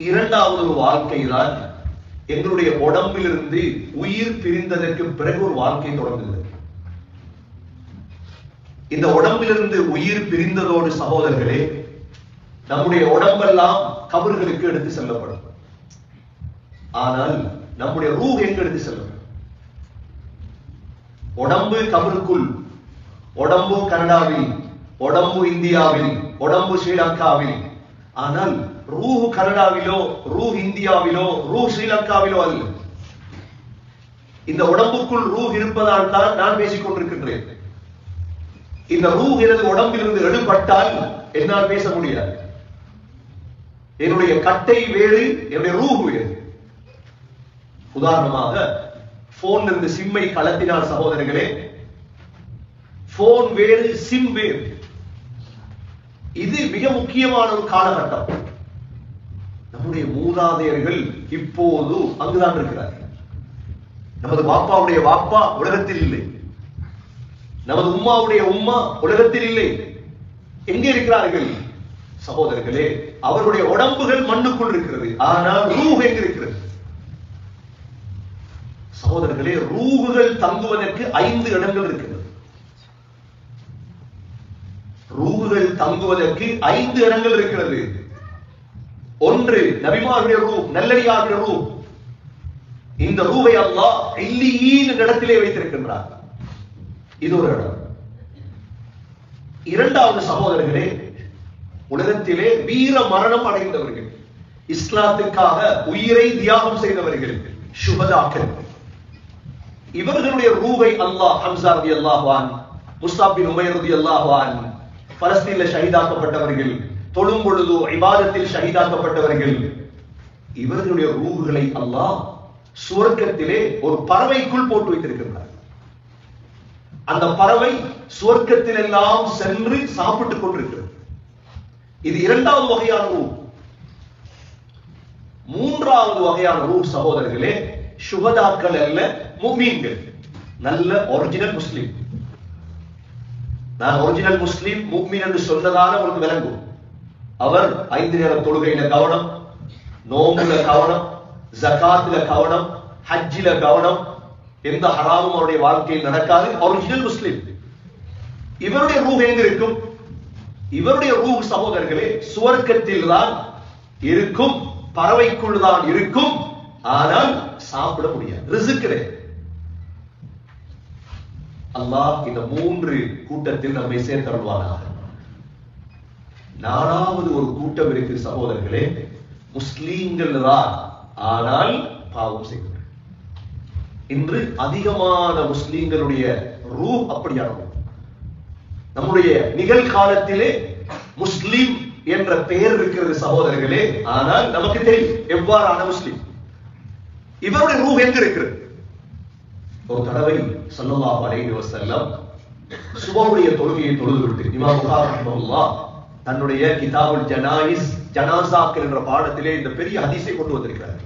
இரண்டாவது ஒரு வாழ்க்கை தான் எங்களுடைய உடம்பிலிருந்து உயிர் பிரிந்ததற்கு பிறகு ஒரு வாழ்க்கை தொடங்குகிறது இந்த உடம்பிலிருந்து உயிர் பிரிந்ததோடு சகோதரர்களே நம்முடைய உடம்பெல்லாம் கபர்களுக்கு எடுத்து செல்லப்படும். ஆனால் நம்முடைய ரூ எங்க எடுத்து செல்லப்படும் உடம்பு கபருக்குள் உடம்பு கனடாவில் உடம்பு இந்தியாவில் உடம்பு ஸ்ரீலங்காவில் ஆனால் ரூஹ் கனடாவிலோ ரூஹ் இந்தியாவிலோ ரூ ஸ்ரீலங்காவிலோ அல்ல. இந்த உடம்புக்குள் ரூஹ் இருப்பதால் தான் நான் பேசிக் கொண்டிருக்கின்றேன். இந்த ரூஹ் எனது உடம்பிலிருந்து எடுபட்டால் என்னால் பேச முடியாது. என்னுடைய கட்டை வேறு என்னுடைய ரூஹ் வேறு. உதாரணமாக போன்ல இருந்து சிம்மை கலத்தினார் சகோதரர்களே போன் வேறு சிம் வேறு. இது மிக முக்கியமான ஒரு காலகட்டம். நம்முடைய மூதாதையர்கள் இப்போது அங்குதான் இருக்கிறார்கள். நமது பாப்பாவுடைய வாப்பா உலகத்தில் இல்லை. நமது உம்மாவுடைய உம்மா உலகத்தில் இல்லை. எங்கே இருக்கிறார்கள்? சகோதரர்களே அவருடைய உடம்புகள் மண்ணுக்குள் இருக்கிறது. ஆனால் ரூஹ் எங்க இருக்கிறது? சகோதரர்களே ரூகுகள் தங்குவதற்கு ஐந்து இடங்கள் இருக்கிறது. ரூகுகள் தங்குவதற்கு ஐந்து இடங்கள் இருக்கிறது. ஒன்று நபிமாருடைய ரூ நல்லடியாருடைய ரூ இந்த ரூவை அல்லாஹ் இல்லியின் இடத்திலே வைத்திருக்கின்றார். இது ஒரு இடம். இரண்டாவது சகோதரர்களே உலகத்திலே வீர மரணம் அடைந்தவர்கள் இஸ்லாத்துக்காக உயிரை தியாகம் செய்தவர்கள் சுபதாக்கள் இவர்களுடைய ரூவை அல்லாஹ் ஹம்சா ரதி அல்லாஹ்வான் முஸ்தாபின் உமையர் ரதி அல்லாஹ்வான் பலஸ்தீன்ல ஷஹீதாக்கப்பட்டவர்கள் தொழும் பொழுது இபாதத்தில் ஷஹீதாக்கப்பட்டவர்கள். இவர்களுடைய ரூகுகளை அல்லாஹ் சுவர்க்கத்திலே ஒரு பறவைக்குள் போட்டு வைத்திருக்கிறார் அந்த பறவை சுவர்க்கத்தில் எல்லாம் சென்று சாப்பிட்டுக் கொண்டிருக்கிறது. இது இரண்டாவது வகையான ரூ. மூன்றாவது வகையான ரூ சகோதரர்களே சுகதாக்கள் அல்ல முமீன்கள் நல்ல ஒரிஜினல் முஸ்லிம். நான் ஒரிஜினல் முஸ்லீம் முக்மீன் என்று சொன்னதால உங்களுக்கு விளங்கும். அவர் ஐந்து நேர தொழுகையில கவனம் நோம்புல கவனம் ஜகாத்துல கவனம் ஹஜ்ஜில கவனம். எந்த ஹராமும் அவருடைய வாழ்க்கையில் நடக்காது. ஒரிஜினல் முஸ்லீம். இவருடைய ரூஹ் எங்க இருக்கும்? இவருடைய ரூஹ் சகோதரர்களே சுவர்க்கத்தில் தான் இருக்கும் பறவைக்குள் தான் இருக்கும். ஆனால் சாப்பிட முடியாது. ரிசுக்கிறேன் அல்லாஹ் இந்த மூன்று கூட்டத்தில் நம்மை சேர்த்தருள்வானாக. நாலாவது ஒரு கூட்டம் இருக்கு சகோதரர்களே முஸ்லீம்கள் தான் ஆனால் பாவம் செய்வது இன்று அதிகமான முஸ்லீம்களுடைய ரூ அப்படியான நம்முடைய நிகழ்காலத்திலே முஸ்லீம் என்ற பெயர் இருக்கிறது சகோதரர்களே ஆனால் நமக்கு தெரியும் எவ்வாறான முஸ்லீம். இவருடைய ரூ எங்க இருக்கிறது ஒரு தடவை சல்லல்லாஹு அலைஹி வஸல்லம் சுபவுடைய தொழுகையை தொழுது விட்டு இமாம் புகார் தன்னுடைய கிதாபுல் ஜனாயிஸ் ஜனாசாக்கள் என்ற பாடத்திலே இந்த பெரிய அதிசை கொண்டு வந்திருக்கிறார்.